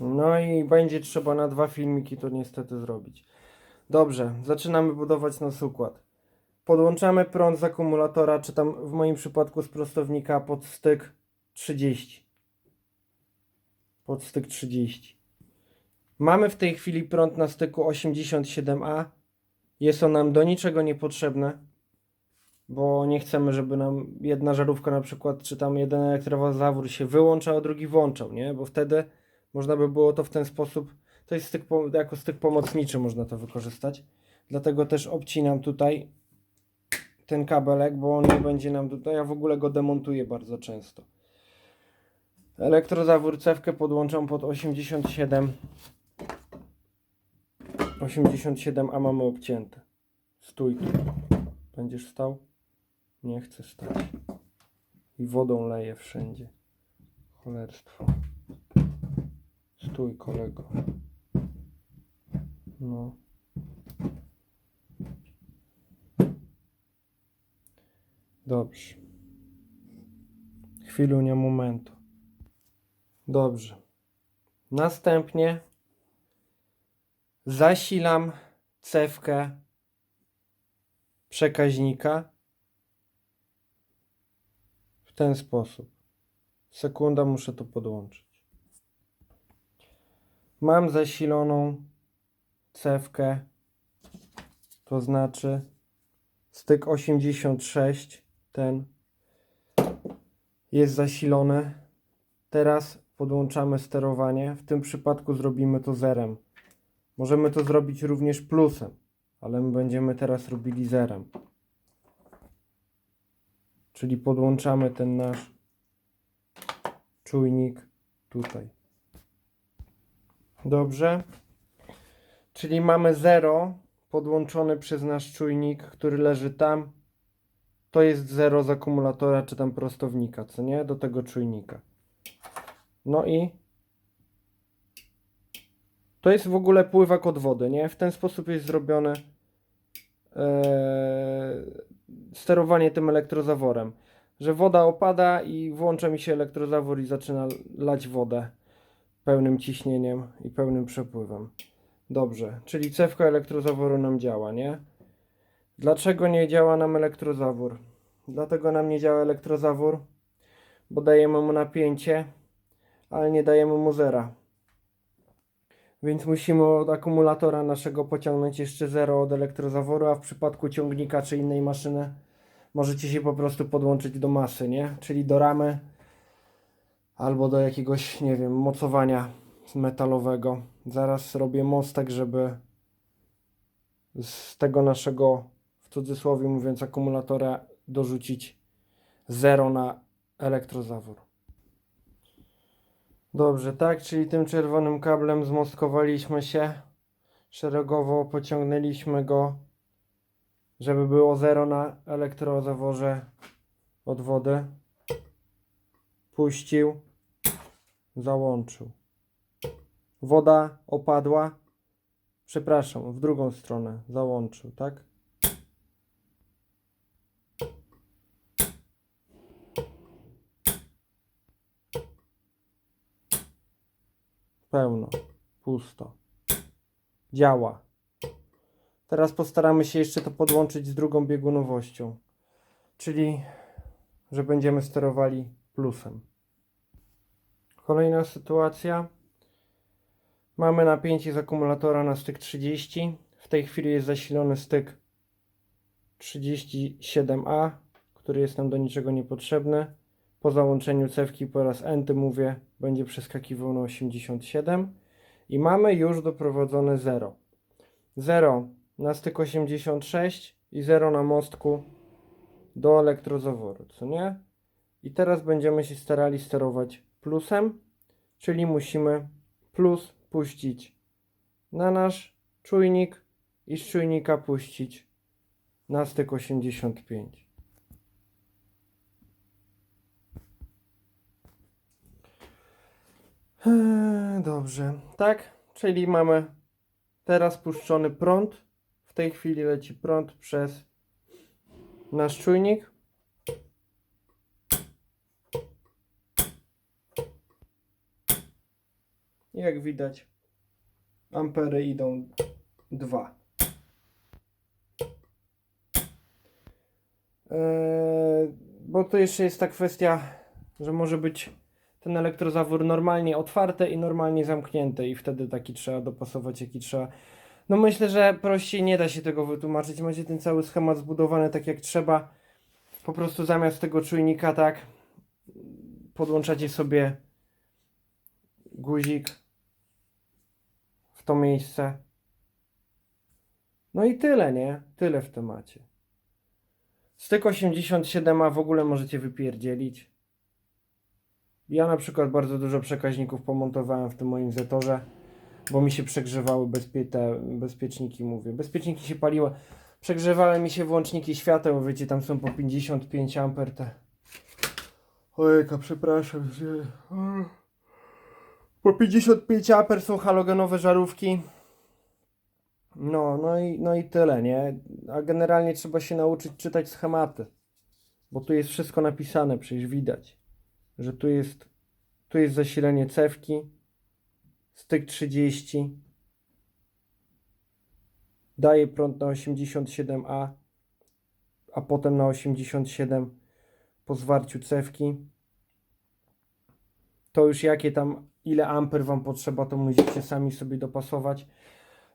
No i będzie trzeba na dwa filmiki to niestety zrobić. Dobrze, zaczynamy budować nasz układ. Podłączamy prąd z akumulatora, czy tam w moim przypadku z prostownika pod styk 30. Pod styk 30. Mamy w tej chwili prąd na styku 87A. Jest on nam do niczego niepotrzebne, bo nie chcemy, żeby nam jedna żarówka na przykład, czy tam jeden elektrowazawór się wyłączał, a drugi włączał, nie? Bo wtedy można by było to w ten sposób, to jest styk, jako styk pomocniczy można to wykorzystać. Dlatego też obcinam tutaj ten kabelek, bo on nie będzie nam tutaj, ja w ogóle go demontuję bardzo często. Elektrozawór cewkę podłączam pod 87 87 a mamy obcięte. Stój tu. Będziesz stał? Nie chcę stać. I wodą leje wszędzie. Cholerstwo. Stój kolego. No. Dobrze. Chwilunia momentu. Dobrze. Następnie zasilam cewkę przekaźnika w ten sposób. Sekunda, muszę to podłączyć. Mam zasiloną cewkę, to znaczy styk 86, ten jest zasilony. Teraz podłączamy sterowanie. W tym przypadku zrobimy to zerem. Możemy to zrobić również plusem, ale my będziemy teraz robili zerem. Czyli podłączamy ten nasz czujnik tutaj. Dobrze. Czyli mamy 0 podłączony przez nasz czujnik, który leży tam. To jest 0 z akumulatora czy tam prostownika, co nie? Do tego czujnika. No i to jest w ogóle pływak od wody, nie? W ten sposób jest zrobione e, sterowanie tym elektrozaworem. Że woda opada i włącza mi się elektrozawór i zaczyna lać wodę pełnym ciśnieniem i pełnym przepływem. Dobrze, czyli cewka elektrozaworu nam działa, nie? Dlaczego nie działa nam elektrozawór? Dlatego nam nie działa elektrozawór, bo dajemy mu napięcie, ale nie dajemy mu zera. Więc musimy od akumulatora naszego pociągnąć jeszcze zero od elektrozaworu, a w przypadku ciągnika czy innej maszyny możecie się po prostu podłączyć do masy, nie? Czyli do ramy albo do jakiegoś, nie wiem, mocowania metalowego. Zaraz robię mostek, żeby z tego naszego, w cudzysłowie mówiąc, akumulatora dorzucić zero na elektrozawór. Dobrze, tak, czyli tym czerwonym kablem zmostkowaliśmy się szeregowo, pociągnęliśmy go, żeby było zero na elektrozaworze od wody. Puścił, załączył. Woda opadła, przepraszam, w drugą stronę załączył, tak? Pełno, pusto. Działa. Teraz postaramy się jeszcze to podłączyć z drugą biegunowością, czyli że będziemy sterowali plusem. Kolejna sytuacja. Mamy napięcie z akumulatora na styk 30. W tej chwili jest zasilony styk 37A, który jest nam do niczego niepotrzebny. Po załączeniu cewki po raz enty mówię, będzie przeskakiwał na 87 i mamy już doprowadzone 0. 0 na styk 86 i 0 na mostku do elektrozaworu, co nie? I teraz będziemy się starali sterować plusem, czyli musimy plus puścić na nasz czujnik i z czujnika puścić na styk 85. Eee, Dobrze, tak, czyli mamy teraz puszczony prąd. W tej chwili leci prąd przez nasz czujnik. Jak widać, ampery idą 2. Eee, bo to jeszcze jest ta kwestia, że może być ten elektrozawór normalnie otwarty i normalnie zamknięty i wtedy taki trzeba dopasować, jaki trzeba. No myślę, że prościej nie da się tego wytłumaczyć. Macie ten cały schemat zbudowany tak jak trzeba. Po prostu zamiast tego czujnika tak podłączacie sobie guzik w to miejsce. No i tyle, nie? Tyle w temacie. Styk 87a w ogóle możecie wypierdzielić. Ja na przykład bardzo dużo przekaźników pomontowałem w tym moim Zetorze, bo mi się przegrzewały bezpie te bezpieczniki, mówię. Bezpieczniki się paliły. Przegrzewały mi się włączniki świateł, wiecie, tam są po 55 amper te. Ojejka, przepraszam. że- Po 55 amper są halogenowe żarówki. No, no i, no i tyle, nie? A generalnie trzeba się nauczyć czytać schematy. Bo tu jest wszystko napisane, przecież widać, że tu jest, tu jest zasilenie cewki, styk 30, daje prąd na 87A, a potem na 87 po zwarciu cewki. To już jakie tam, ile amper Wam potrzeba, to musicie sami sobie dopasować.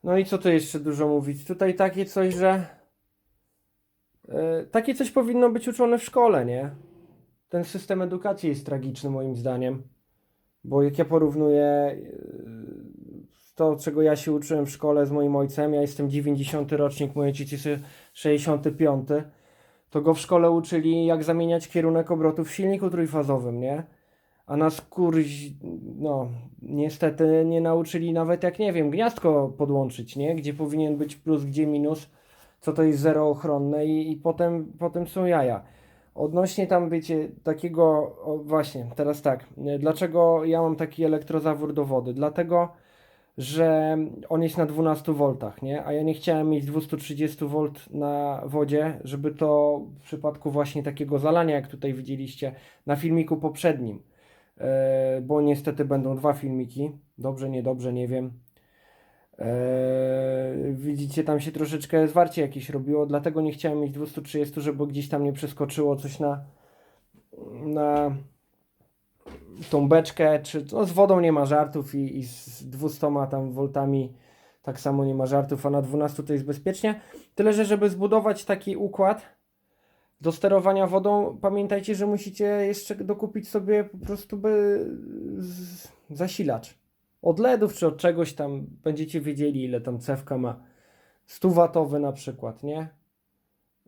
No i co tu jeszcze dużo mówić? Tutaj takie coś, że e, takie coś powinno być uczone w szkole, nie? Ten system edukacji jest tragiczny moim zdaniem. Bo jak ja porównuję e, to, czego ja się uczyłem w szkole z moim ojcem, ja jestem 90 rocznik, moje dzieci są 65, to go w szkole uczyli jak zamieniać kierunek obrotów w silniku trójfazowym, nie? A nas kurś, no, niestety nie nauczyli nawet jak, nie wiem, gniazdko podłączyć, nie? Gdzie powinien być plus, gdzie minus, co to jest zero ochronne i, i potem, potem są jaja. Odnośnie tam, wiecie, takiego, właśnie, teraz tak, dlaczego ja mam taki elektrozawór do wody? Dlatego, że on jest na 12 V, nie? A ja nie chciałem mieć 230 V na wodzie, żeby to w przypadku właśnie takiego zalania, jak tutaj widzieliście na filmiku poprzednim, bo niestety będą dwa filmiki, dobrze, niedobrze, nie wiem. E, widzicie, tam się troszeczkę zwarcie jakieś robiło, dlatego nie chciałem mieć 230, żeby gdzieś tam nie przeskoczyło coś na, na tą beczkę, czy no z wodą nie ma żartów i, i z 200 tam voltami tak samo nie ma żartów, a na 12 to jest bezpiecznie. Tyle, że żeby zbudować taki układ do sterowania wodą, pamiętajcie, że musicie jeszcze dokupić sobie po prostu by zasilacz. Od LEDów czy od czegoś tam będziecie wiedzieli, ile tam cewka ma. 100 watowy na przykład, nie?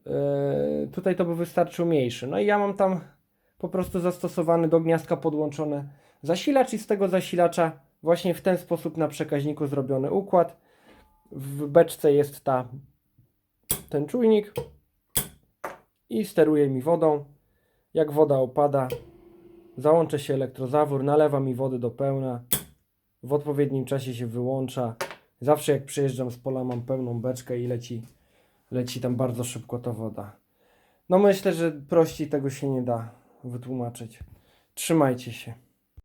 Yy, tutaj to by wystarczył mniejszy. No i ja mam tam po prostu zastosowany do gniazdka podłączony zasilacz i z tego zasilacza właśnie w ten sposób na przekaźniku zrobiony układ. W beczce jest ta, ten czujnik i steruje mi wodą. Jak woda opada, załączę się elektrozawór, nalewa mi wody do pełna. W odpowiednim czasie się wyłącza. Zawsze jak przyjeżdżam z pola mam pełną beczkę i leci, leci tam bardzo szybko ta woda. No myślę, że prościej tego się nie da wytłumaczyć. Trzymajcie się.